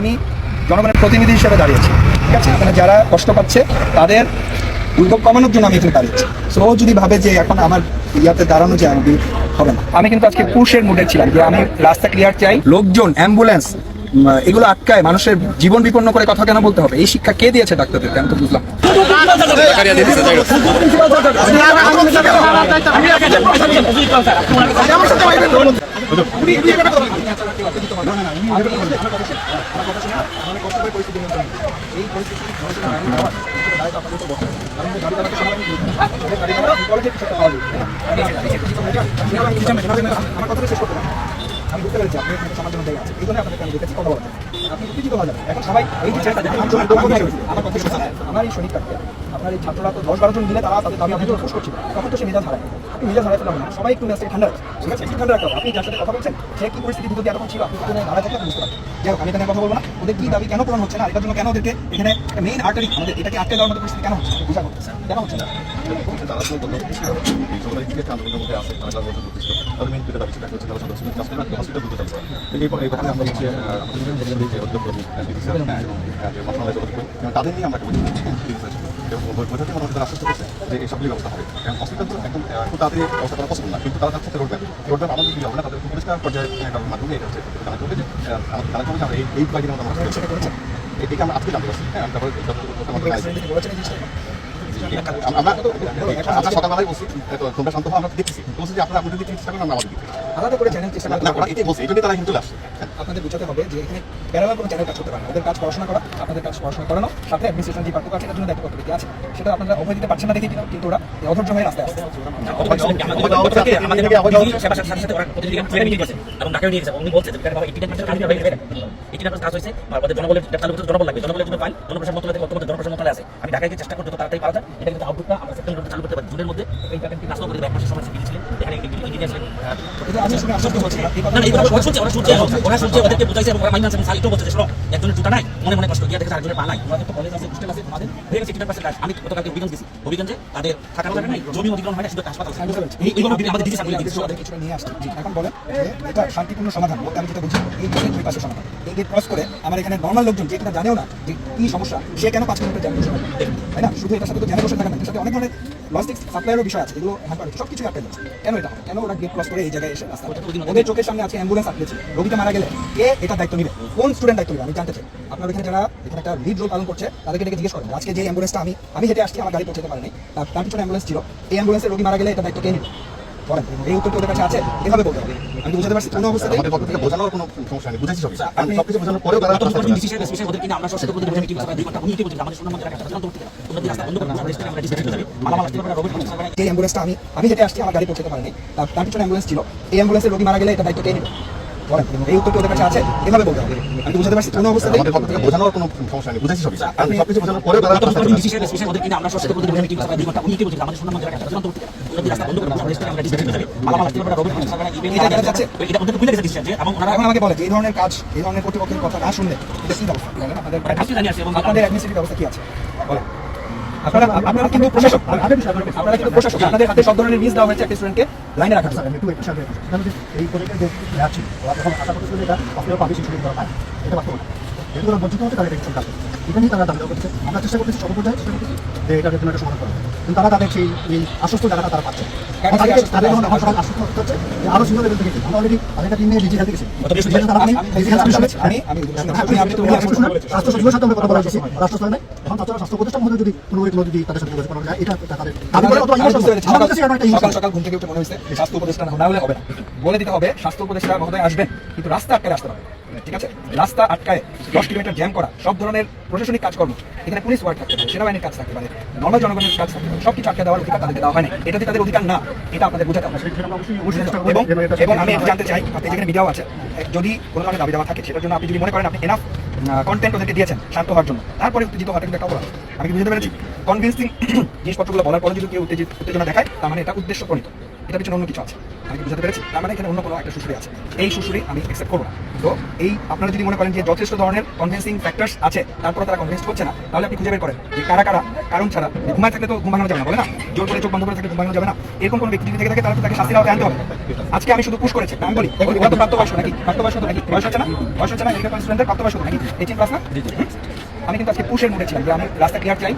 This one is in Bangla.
আমি জনগণের প্রতিনিধি হিসেবে দাঁড়িয়েছি, ঠিক আছে? এখানে যারা কষ্ট পাচ্ছে, তাদের দুর্ভোগ কমানোর জন্য আমি এখানে দাঁড়িয়েছি। সো যদি ভাবে যে এখন আমার ইয়াতে দাঁড়ানো যায়, আমি হবে না। আমি কিন্তু আজকে পুরুষের মুডে ছিলাম যে আমি রাস্তা ক্লিয়ার চাই। লোকজন অ্যাম্বুলেন্স এগুলো আটকায়, মানুষের জীবন বিপন্ন করে কথা কেন বলতে হবে? এই শিক্ষা কে দিয়েছে ডাক্তারদেরকে? আমি তো বুঝলাম আমার কথাটা শেষ করতে। আমি বুঝতে পেরেছি আপনি সমাজের মধ্যে আছে। এই জন্য আপনাদেরকে আমি দেখেছি কথা বলতে হয়ে এখন সবাই এই আপনার এই ছাত্ররা তো দশ বারো জন মিলে তারা তাদের দাবি পোস্ট করছিল তখন তো সে মেজাজ হারায় আপনি মেজাজ ফেলাম না সবাই একটু মেজাজটা ঠান্ডা ঠিক আছে ঠান্ডা রাখতে আপনি যার সাথে কথা বলছেন সে কি পরিস্থিতি ভিতর এতক্ষণ ছিল আপনি কোনো দাঁড়ায় থেকে বুঝতে আমি এখানে কথা বলব না ওদের কি দাবি কেন পূরণ হচ্ছে না এটার জন্য কেন ওদেরকে এখানে মেইন আর্টারি আমাদের এটাকে আটকে দেওয়ার মতো পরিস্থিতি কেন হচ্ছে কেন হচ্ছে না তারা তো বলল আছে তারা দাবি এবং তাদের নিয়ে আমরা এবং করছে যে এই সবগুলি ব্যবস্থা হবে হসপিটাল তো একদম তাড়াতাড়ি ব্যবস্থা পসিবল না কিন্তু তারা আমাদের পরিষ্কার পর্যায়ে মাধ্যমে এটা হচ্ছে আমরা এই এই কয়েকদিনের মধ্যে আমরা আমরা আজকে জানতে পারছি হ্যাঁ তারপরে পড়াশোনা করা আপনাদের কাজ পড়াশোনা করানো সাথে সেটা আপনারা দিতে না কিন্তু হয়ে হয়ে জনবলের জন্য ফাইল জনপ্রশাসন মন্ত্রণালয় থেকে জনপ্রশাসন মন্ত্রণালয় আছে আমি ঢাকায় গিয়ে চেষ্টা করতে তাড়াতাড়ি পাওয়া যায় এটা কিন্তু আউটপুটটা আমরা চালু করতে পারি জুনের মধ্যে এই প্যাটার্নটি নাশ করে এক মাসের সময় সিভিল ছিলেন এখানে ইঞ্জিনিয়ার ছিলেন আমি শুনে আশ্চর্য হচ্ছি এই না না, কথা এই কথা ওরা শুনছে ওরা শুনছে ওরা শুনছে। ওদেরকে বোঝাইছে এবং ওরা মাইন্ড এবং সালিটও বলছে শোনো একজনের জুতা নাই মনে মনে কষ্ট গিয়ে দেখে আরেকজনের পা নাই। ওদের তো কলেজ আছে হোস্টেল আছে আমাদের। হয়ে গেছে টিটার পাশে আমি গতকালকে হবিগঞ্জ গেছি। হবিগঞ্জে তাদের থাকার জায়গা নাই জমি অধিগ্রহণ হয় না শুধু হাসপাতাল এইভাবে আমাদের দিদি সামনে দিদি আমাদের কিছুটা নিয়ে আসছে। এখন বলেন এটা শান্তিপূর্ণ সমাধান বলতে আমি যেটা বুঝি এই গেটের দুই পাশে সমাধান। এই গেট ক্রস করে আমার এখানে নর্মাল লোকজন যে কিনা জানেও না যে কি সমস্যা সে কেন পাঁচ কিলোমিটার জ্যামে তাই না? শুধু এটার সাথে তো জ্যামে বসে থাকা না সাথে অনেক ধরনের লজিস্টিক্স সাপ্লাইয়েরও বিষয় আছে হ্যাম্পার হচ্ছে সব কিছু আটকে যাচ্ছে কেন এটা হবে? কেন ওরা গেট ক্রস করে এই জায়গায় এসে রাস্তা ওদের চোখের সামনে আছে অ্যাম্বুলেন্স আটকেছে রোগীটা মারা গেলে কে এটা দায়িত্ব নিবে? কোন স্টুডেন্ট দায়িত্ব নিবে? আমি জানতে চাই। আপনার এখানে যারা এখানে একটা লিড রোল পালন করছে তাদেরকে ডেকে জিজ্ঞেস করেন আজকে যে অ্যাম্বুলেন্সটা আমি আমি হেঁটে আসছি আমার গাড়ি পৌঁছাতে পারেনি তার তার পিছনে অ্যাম্বুলেন্স ছিল। এই অ্যাম্বুলেন্সের রোগী মারা গেলে এটা দায়িত্ব কে নিবে? এই উত্তরটি ওদের কাছে আছে এভাবে বলতে হবে। আমি যেতে বুঝতে পারছি কোনো আমাদের পক্ষ থেকে বোঝানোর কোনো সমস্যা নেই সবই। আমি সবকিছু বোঝানোর পরেও তারা স্পেশাল ওদের কিনা আমরা সচেতন দুই আমাদের শোনার মধ্যে রাখা চূড়ান্ত করতে হবে। তোমরা যদি রাস্তা বন্ধ করে? আমরা রেস্টে আমরা ডিসকাস করে যাবে। মালামাল আসতে পারবে রোবট মানুষ যে অ্যাম্বুলেন্সটা আমি আমি হেঁটে আসছি আমার গাড়ি পৌঁছাতে পারিনি। তার তার পিছনে অ্যাম্বুলেন্স ছিল। এই অ্যাম্বুলেন্সের রোগী মারা গেলে এটা দায়িত্ব কে নেবে? এই উত্তরটি ওদের কাছে আছে এভাবে বলতে হবে। আমি বুঝতে পারছি কোনো অবস্থাতেই আমাদের পক্ষ থেকে বোঝানোর কোনো সমস্যা নেই বুঝেছি সবই। আমি সবকিছু বোঝানোর পরেও তারা গত রাস্তায় বছর চলে ডিসি আসছে সাহেব স্পেশাল ওদের কিনা আমরা সচেতন করে দেবো মিটিং করে দুই ঘণ্টা উনি কি বলছেন আমাদের শোনার মধ্যে রাখা চূড়ান্ত করতে হবে। যদি রাস্তা বন্ধ করে আমরা আমরা ডিসকাস করে যাবে। মালামাল আসতে পারবে রোবট মানুষ এটা দেখা যাচ্ছে? এটা ওদের ভুলে গেছে ডিসিশন এবং ওনারা এখন আমাকে বলে যে এই ধরনের কাজ এই ধরনের কর্তৃপক্ষের কথা না শুনলে এটা কি ব্যবস্থা? আপনাদের অ্যাডমিনিস্ট্রেটিভ ব্যবস্থা কি আছে? বলেন আপনারা আপনারা কিন্তু প্রশাসক আপনারা কিন্তু প্রশাসক, আপনাদের হাতে সব ধরনের মিস দেওয়া হয়েছে একটা স্টুডেন্টকে লাইনে রাখার জন্য একটু একটু সাথে এই প্রজেক্টের যে ওরা তখন আশা এটা অফিসের পাবে, সেই সুযোগ পায়। এটা বাস্তব না। যেহেতু বঞ্চিত হচ্ছে তাদের কিছু কাজ এখানেই তারা দাবি করছে। আমরা চেষ্টা করতেছি সর্বপর্যায়ে যে একটা সমাধান করা তারা তাদের সেই এই আশ্বস্ত জায়গাটা তারা পাচ্ছে। আরও সিনিয়র লেভেল থেকে আমরা অলরেডি তাদের টিম নিয়ে ডিজি হেলথে গেছি স্বাস্থ্য সচিবের সাথে আমরা কথা বলা হয়েছে। রাষ্ট্র স্তরে এখন তাছাড়া স্বাস্থ্য প্রতিষ্ঠান মধ্যে যদি কোনো কোনো যদি তাদের সাথে যোগাযোগ করা যায় এটা তাদের এটা একটা সকাল সকাল ঘুম থেকে উঠে মনে হয়েছে স্বাস্থ্য উপদেষ্টা না হলে হবে না। বলে দিতে হবে স্বাস্থ্য উপদেষ্টা মহোদয় আসবেন কিন্তু রাস্তা আটকায় আসতে হবে। ঠিক আছে? রাস্তা আটকায় দশ কিলোমিটার জ্যাম করা সব ধরনের প্রশাসনিক কাজকর্ম এখানে পুলিশ ওয়ার্ড থাকতে পারে সেনাবাহিনীর কাজ থাকতে পারে নর্মাল জনগণের কাজ থাকতে পারে সব কিছু আটকে দেওয়ার অধিকার তাদেরকে দেওয়া হয় না তাদের অধিকার না এটা আপনাদের বোঝাতে হবে। এবং এবং আমি জানতে চাই আপনি যেখানে মিডিয়াও আছে যদি কোনো ধরনের দাবি দেওয়া থাকে সেটার জন্য আপনি যদি মনে করেন আপনি এনাফ কন্টেন্ট ওদেরকে দিয়েছেন শান্ত হওয়ার জন্য তারপরে উত্তেজিত হওয়াটা কিন্তু একটা অপরাধ। আমি বুঝতে পেরেছি? কনভিন্সিং জিনিসপত্রগুলো বলার পরে যদি কেউ উত্তেজিত উত্তেজনা দেখায় তার মানে এটা উদ্দেশ্য প্রণীত এটার পিছনে অন্য কিছু আছে। আমি কি বুঝাতে পেরেছি? তার মানে এখানে অন্য কোনো একটা সুশুরি আছে। এই সুশুরি আমি অ্যাকসেপ্ট করব না। তো এই আপনারা যদি মনে করেন যে যথেষ্ট ধরনের কনভিন্সিং ফ্যাক্টরস আছে তারপরে তারা কনভিন্স হচ্ছে না, তাহলে আপনি খুঁজে বের করেন যে কারা কারা, কারণ ছাড়া ঘুমায় থাকলে তো ঘুম ভাঙানো যাবে না, বলে না? জোর করে চোখ বন্ধ করে থাকলে ঘুম ভাঙানো যাবে না। এরকম কোনো ব্যক্তি যদি থেকে থাকে, তাহলে তাকে শাস্তির আওতায় আনতে হবে। আজকে আমি শুধু পুশ করেছি, আমি বলি ওরা তো প্রাপ্তবয়স্ক নাকি? প্রাপ্তবয়স্ক তো নাকি? বয়স হচ্ছে না? বয়স হচ্ছে না মেডিকেল স্টুডেন্টের প্রাপ্তবয়স্ক নাকি? এইটিন ক্লাস না? আমি কিন্তু আজকে পুশের মুডে ছিলাম যে আমি রাস্তা ক্লিয়ার চাই